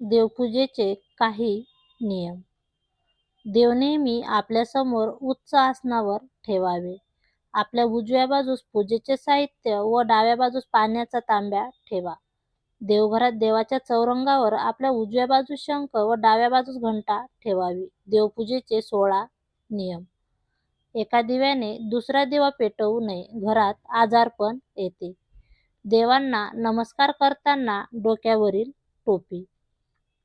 देवपूजेचे काही नियम. देव नेहमी आपल्यासमोर उच्च आसनावर ठेवावे. आपल्या उजव्या बाजूस पूजेचे साहित्य व डाव्या बाजूस पाण्याचा तांब्या ठेवा. देवघरात देवाच्या चौरंगावर आपल्या उजव्या बाजूस शंख व डाव्या बाजूस घंटा ठेवावी. देवपूजेचे सोळा नियम. एका दिव्याने दुसरा दिवा पेटवू नये घरात आजारपण येते. देवांना नमस्कार करताना डोक्यावरील टोपी.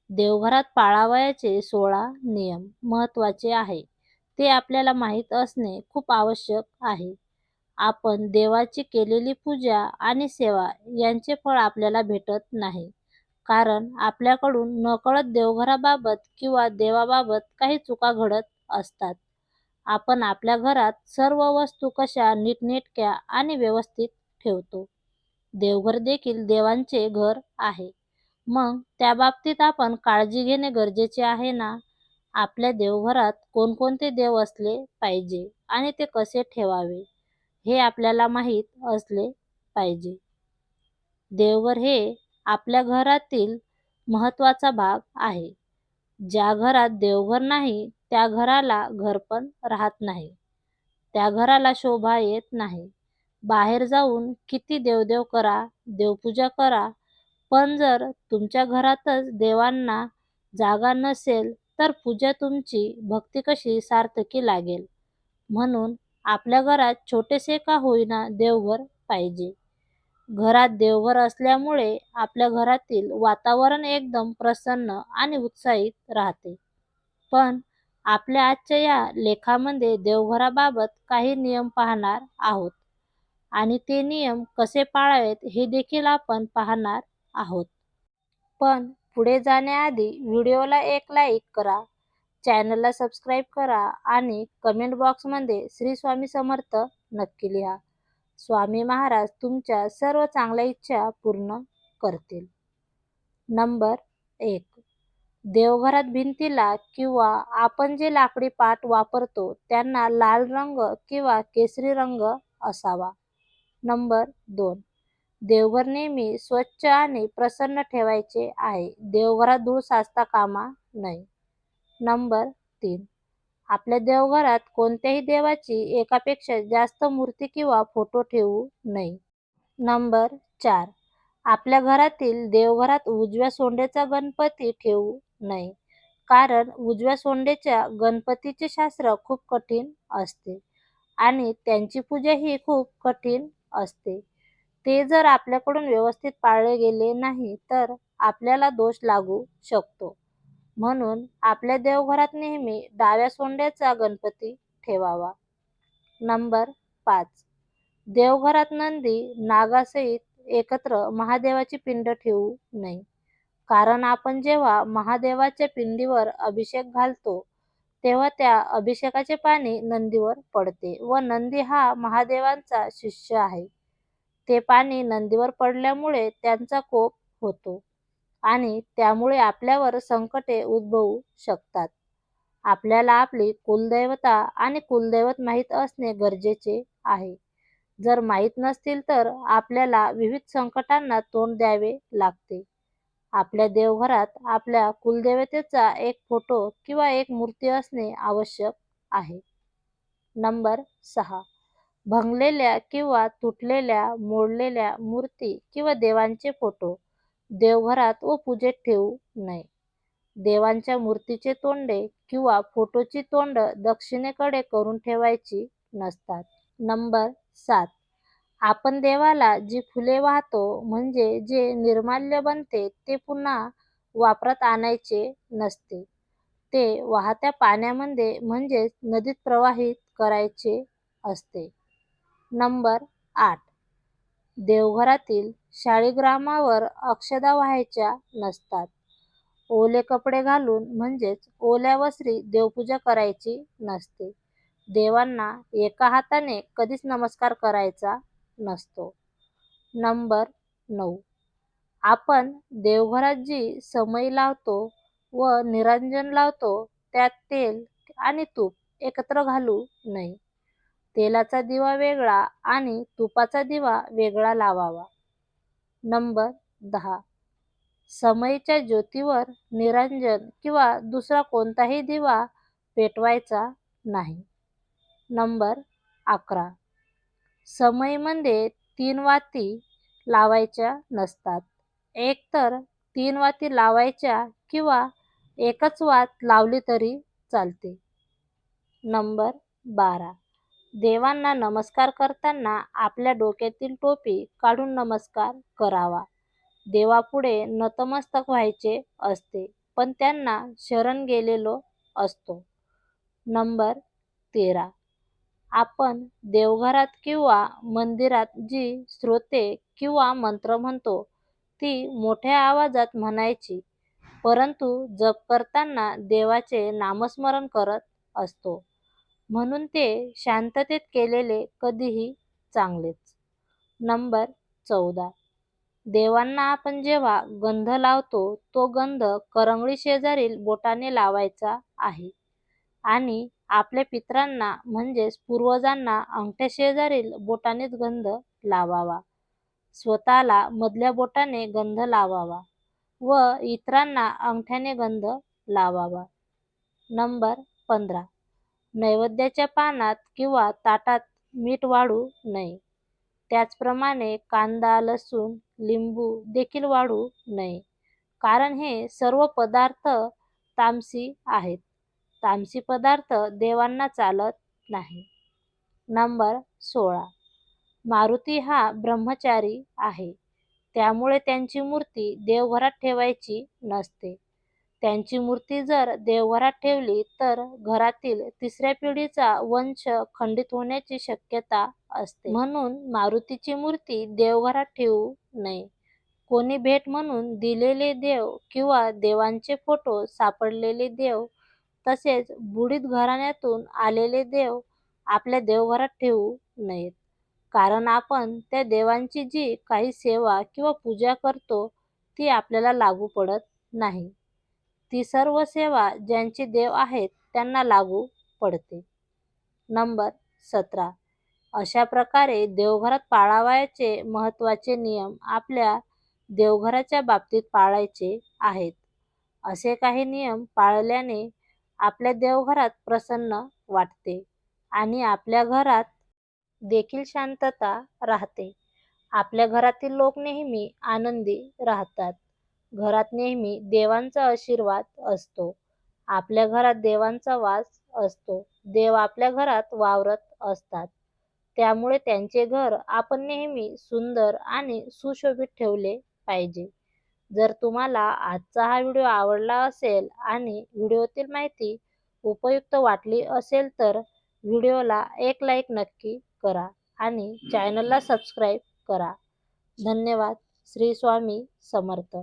देवघरात पाळावयाचे सोळा नियम महत्त्वाचे आहे. ते आपल्याला माहीत असणे खूप आवश्यक आहे. आपण देवाची केलेली पूजा आणि सेवा यांचे फळ आपल्याला भेटत नाही. कारण आपल्याकडून नकळत देवघराबाबत किंवा देवाबाबत काही चुका घडत असतात. आपण आपल्या घरात सर्व वस्तू कशा नीटनेटक्या आणि व्यवस्थित ठेवतो. देवघर देखील देवांचे घर आहे. मग त्याबाबतीत आपण काळजी घेणे गरजेचे आहे ना? आपल्या देवघरात कोणकोणते देव असले पाहिजे आणि ते कसे ठेवावे? हे आपल्याला माहीत असले पाहिजे. देवघर हे आपल्या घरातील महत्त्वाचा भाग आहे. ज्या घरात देवघर नाही त्या घराला घर पण राहत नाही. त्या घराला शोभा येत नाही. बाहेर जाऊन किती देवदेव करा देवपूजा करा पण जर तुमच्या घरातच देवांना जागा नसेल तर पूजा तुमची भक्ती कशी सार्थकी लागेल? म्हणून आपल्या घरात छोटेसे का होईना देवघर पाहिजे. घरात देवघर असल्यामुळे आपल्या घरातील वातावरण एकदम प्रसन्न आणि उत्साहित राहते. पण आपल्या आजच्या या लेखामध्ये देवघराबाबत काही नियम पाहणार आहोत. आणि ते नियम कसे पाळावेत हे देखील आपण पाहणार आहोत. पण पुढे जाण्याआधी व्हिडिओला एक लाईक करा चॅनलला सबस्क्राईब करा आणि कमेंट बॉक्समध्ये श्री स्वामी समर्थ नक्की लिहा. स्वामी महाराज तुमच्या सर्व चांगल्या इच्छा पूर्ण करतील. नंबर एक. देवघरात भिंतीला किंवा आपण जे लाकडी पाट वापरतो त्यांना लाल रंग किंवा केसरी रंग असावा. नंबर दोन. देवघर नेहमी स्वच्छ आणि प्रसन्न ठेवायचे आहे. देवघरात धूळ साचता कामा नये. नंबर तीन. आपल्या देवघरात कोणत्याही देवाची एकापेक्षा जास्त मूर्ती किंवा फोटो ठेवू नये. नंबर चार. आपल्या घरातील देवघरात उजव्या सोंडेचा गणपती ठेवू नये. कारण उजव्या सोंडेच्या गणपतीचे शास्त्र खूप कठीण असते आणि त्यांची पूजा ही खूप कठीण असते. ते जर आपल्याकडून व्यवस्थित पाळले गेले नाही तर आपल्याला दोष लागू शकतो. म्हणून आपल्या देवघरात नेहमी डाव्या सोंड्याचा गणपती ठेवावा. नंबर पाच. देवघरात नंदी नागासहित एकत्र महादेवाची पिंड ठेवू नये. कारण आपण जेव्हा महादेवाच्या पिंडीवर अभिषेक घालतो तेव्हा त्या अभिषेकाचे पाणी नंदीवर पडते व नंदी हा महादेवांचा शिष्य आहे. ते पाणी नंदीवर पडल्यामुळे त्यांचा कोप होतो आणि त्यामुळे आपल्यावर संकटे उद्भवू शकतात. आपल्याला आपली कुलदैवता आणि कुलदैवत माहीत असणे गरजेचे आहे. जर माहीत नसतील तर आपल्याला विविध संकटांना तोंड द्यावे लागते. आपल्या देवघरात आपल्या कुलदेवतेचा एक फोटो किंवा एक मूर्ती असणे आवश्यक आहे. नंबर सहा. भंगलेल्या किंवा तुटलेल्या मोडलेल्या मूर्ती किंवा देवांचे फोटो. देवघरात व पूजेत ठेवू नये. देवांच्या मूर्तीचे तोंडे किंवा फोटोची तोंड दक्षिणेकडे करून ठेवायची नसतात. नंबर सात. आपण देवाला जी फुले वाहतो म्हणजे जे निर्माल्य बनते ते पुन्हा वापरात आणायचे नसते. ते वाहत्या पाण्यामध्ये म्हणजेच नदीत प्रवाहित करायचे असते. नंबर आठ. देवघरातील शाळीग्रामावर अक्षदा व्हायच्या नसतात. ओले कपडे घालून म्हणजेच ओल्या वस्त्री देवपूजा करायची नसते. देवांना एका हाताने कधीच नमस्कार करायचा नसतो. नंबर नऊ. आपण देवघरात जी समई लावतो व निरांजन लावतो त्यात तेल आणि तूप एकत्र घालू नये. तेलाचा दिवा वेगळा आणि तुपाचा दिवा वेगळा लावावा नंबर दहा समईच्या ज्योतीवर निरंजन किंवा दुसरा कोणताही दिवा पेटवायचा नाही. नंबर अकरा. समईमध्ये तीन वाती लावायच्या नसतात. एकतर तीन वाती लावायच्या किंवा एकच वात लावली तरी चालते. नंबर बारा. देवांना नमस्कार करताना आपल्या डोक्यातील टोपी काढून नमस्कार करावा. देवापुढे नतमस्तक व्हायचे असते पण त्यांना शरण गेलेलो असतो. नंबर तेरा. आपण देवघरात किंवा मंदिरात जी स्रोते किंवा मंत्र म्हणतो ती मोठ्या आवाजात म्हणायची परंतु जप करताना देवाचे नामस्मरण करत असतो म्हणून ते शांततेत केलेले कधीही चांगलेच. नंबर चौदा. देवांना आपण जेव्हा गंध लावतो तो गंध करंगळीशेजारील बोटाने लावायचा आहे आणि आपल्या पितरांना म्हणजेच पूर्वजांना अंगठ्याशेजारील बोटानेच गंध लावावा. स्वतःला मधल्या बोटाने गंध लावावा व इतरांना अंगठ्याने गंध लावावा. नंबर पंधरा. नैवेद्याच्या पानात किंवा ताटात मीठ वाढू नये. त्याचप्रमाणे कांदा, लसूण, लिंबू देखील वाढू नये कारण हे सर्व पदार्थ तामसी आहेत. तामसी पदार्थ देवांना चालत नाही. नंबर सोळा. मारुती हा ब्रह्मचारी आहे त्यामुळे त्यांची मूर्ती देवघरात ठेवायची नसते. त्यांची मूर्ती जर देवघरात ठेवली तर घरातील तिसऱ्या पिढीचा वंश खंडित होण्याची शक्यता असते. म्हणून मारुतीची मूर्ती देवघरात ठेवू नये. कोणी भेट म्हणून दिलेले देव किंवा देवांचे फोटो सापडलेले देव तसेच बुडीत घराण्यातून आलेले देव आपल्या देवघरात ठेवू नयेत कारण आपण त्या देवांची जी काही सेवा किंवा पूजा करतो ती आपल्याला लागू पडत नाही. ती सर्व सेवा ज्यांचे देव आहेत त्यांना लागू पडते. नंबर सतरा. अशा प्रकारे देवघरात पाळावयाचे महत्त्वाचे नियम आपल्या देवघराच्या बाबतीत पाळायचे आहेत. असे काही नियम पाळल्याने आपल्या देवघरात प्रसन्न वाटते आणि आपल्या घरात देखील शांतता राहते. आपल्या घरातील लोक नेहमी आनंदी राहतात. घरात नेहमी देवांचा आशीर्वाद असतो. आपल्या घरात देवांचा वास असतो. देव आपल्या घरात वावरत असतात त्यामुळे त्यांचे घर आपण नेहमी सुंदर आणि सुशोभित ठेवले पाहिजे. जर तुम्हाला आजचा हा व्हिडिओ आवडला असेल आणि व्हिडिओतील माहिती उपयुक्त वाटली असेल तर व्हिडिओला एक लाईक नक्की करा आणि चॅनलला सबस्क्राईब करा. धन्यवाद. श्री स्वामी समर्थ.